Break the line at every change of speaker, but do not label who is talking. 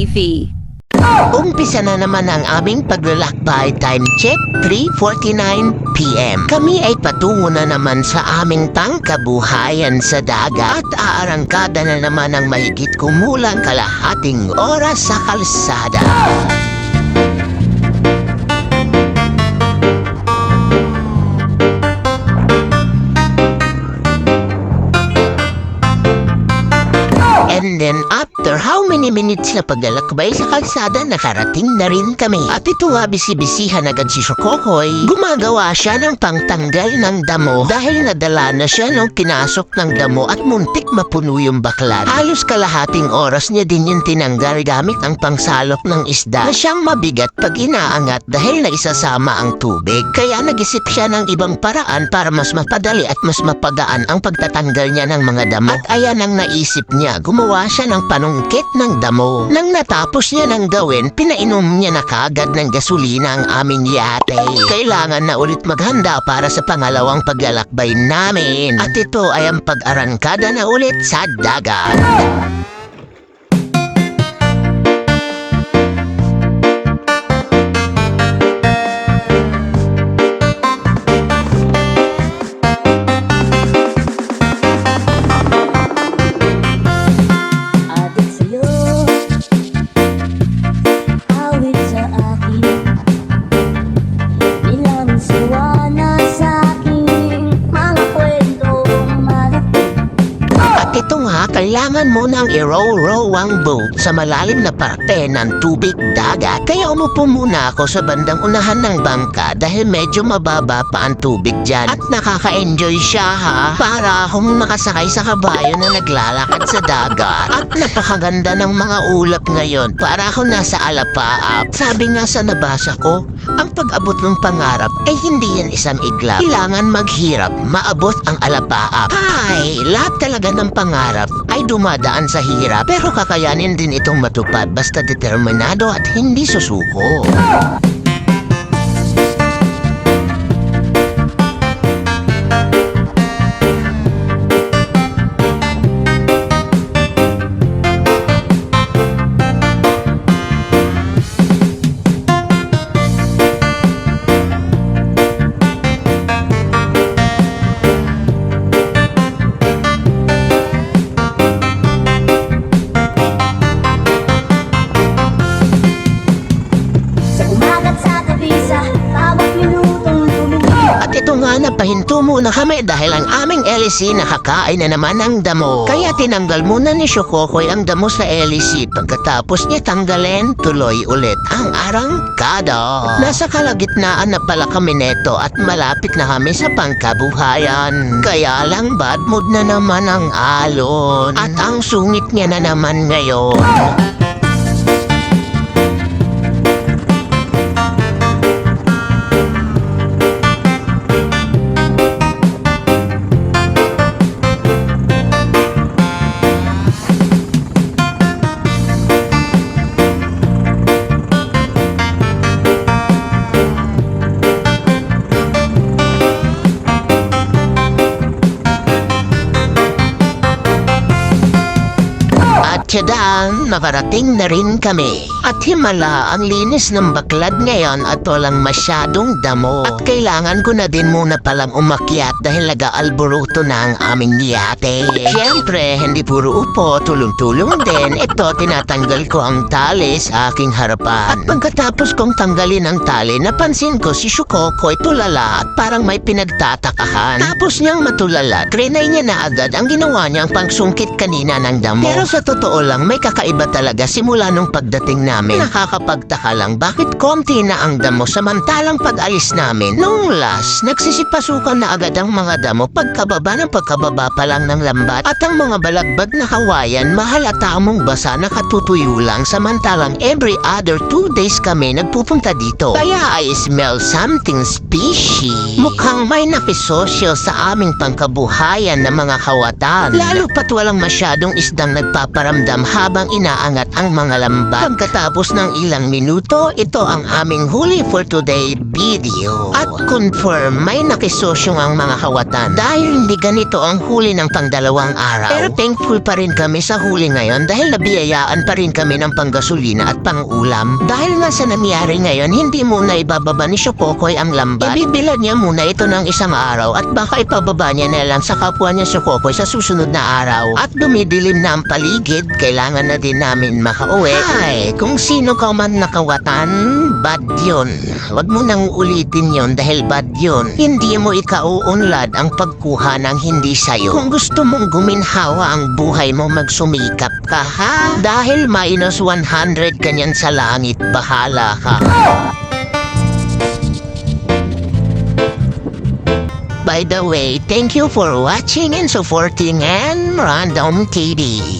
TV.
Umpisa na naman ang aming paglalakbay time check 3.49pm. Kami ay patungo na naman sa aming tangkabuhayan sa dagat at aarangkada na naman ang mahigit kumulang kalahating oras sa kalsada. Many minutes na paglalakbay sa kalsada, nakarating na rin kami. At ito nga bisibisihan agad si Shokokoy, gumagawa siya ng pangtanggal ng damo dahil nadala na siya nung pinasok ng damo at muntik mapuno yung baklan. Halos kalahating oras niya din yung tinanggal gamit ang pangsalok ng isda na siyang mabigat pag inaangat dahil naisasama ang tubig. Kaya nag-isip siya ng ibang paraan para mas mapadali at mas mapagaan ang pagtatanggal niya ng mga damo. At ayan ang naisip niya, gumawa siya ng panungkit ng damo. Nang natapos niya ng gawin, pinainom niya na kagad ng gasolina ang aming yate. Kailangan na ulit maghanda para sa pangalawang paglalakbay namin. At ito ay ang pag-arangkada na ulit sa dagat. At ito nga, kailangan mo nang i-row-row ang boat sa malalim na parte ng tubig dagat. Kaya umupo muna ako sa bandang unahan ng bangka dahil medyo mababa pa ang tubig dyan. At nakaka-enjoy siya ha, para akong makasakay sa kabayo na naglalakad sa dagat. At napakaganda ng mga ulap ngayon, para ako nasa alapaap. Sabi nga sa nabasa ko, ang pag-abot ng pangarap ay hindi yan isang iglap. Kailangan maghirap, maabot ang alapaap. Ay, lahat talaga ng pangarap ay dumadaan sa hirap pero kakayanin din itong matupad basta determinado at hindi susuko. Napahinto muna kami dahil ang aming LEC nakakain na naman ng damo. Kaya tinanggal muna ni Shokokoy ang damo sa LEC pagkatapos niya tanggalin tuloy ulit ang arangkada. Nasa kalagitnaan na pala kami neto at malapit na kami sa pangkabuhayan. Kaya lang bad mood na naman ang alon. At ang sungit niya na naman ngayon. At tiyadaan, nakarating na rin kami. At himala, ang linis ng baklad ngayon at walang masyadong damo. At kailangan ko na din muna palang umakyat dahil nag-aalburuto na ang aming yate. Siyempre, hindi puro upo, tulong-tulong din. Ito, tinatanggal ko ang tali sa aking harapan. At pagkatapos kong tanggalin ang tali, napansin ko si Shukoko ay tulala at parang may pinagtatakahan. Tapos niyang matulala, trinay niya na agad ang ginawa niyang pangsungkit kanina ng damo. Pero sa totoo lang, may kakaiba talaga simula nung pagdating namin. Nakakapagtaka lang bakit konti na ang damo samantalang pag-alis namin. Nung last, nagsisipasukan na agad ang mga damo pagkababa ng pagkababa pa lang ng lambat at ang mga balagbag na kawayan mahalata mong basa na katutuyo lang samantalang every other two days kami nagpupunta dito. Kaya I smell something fishy. Mukhang may nakisosyo sa aming pangkabuhayan ng mga kawatan. Lalo pat walang masyadong isdang nagpaparamdam habang inaangat ang mga lambat. Pagkatapos ng ilang minuto, ito ang aming huli for today video. At confirm may nakisosyo ang mga kawatan dahil hindi ganito ang huli ng pangdalawang araw. Pero thankful pa rin kami sa huli ngayon dahil nabiyayaan pa rin kami ng panggasolina at pangulam. Dahil nga sa nangyari ngayon, hindi muna ibababa ni Shokokoy ang lambat. Ibibilad niya muna ito ng isang araw at baka ipababa niya na lang sa kapwa niya Shokokoy sa susunod na araw. At dumidilim na ang paligid, kailangan na din namin makauwi. Ay, kung sino ka man nakawatan, bad yun. Huwag mo nang ulitin yon dahil bad yun. Hindi mo ikauunlad ang pagkuha ng hindi sayo. Kung gusto mong guminhawa ang buhay mo, magsumikap ka ha? Dahil minus 100 kanyan sa langit, bahala ka. By the way, thank you for watching and supporting and Random TV.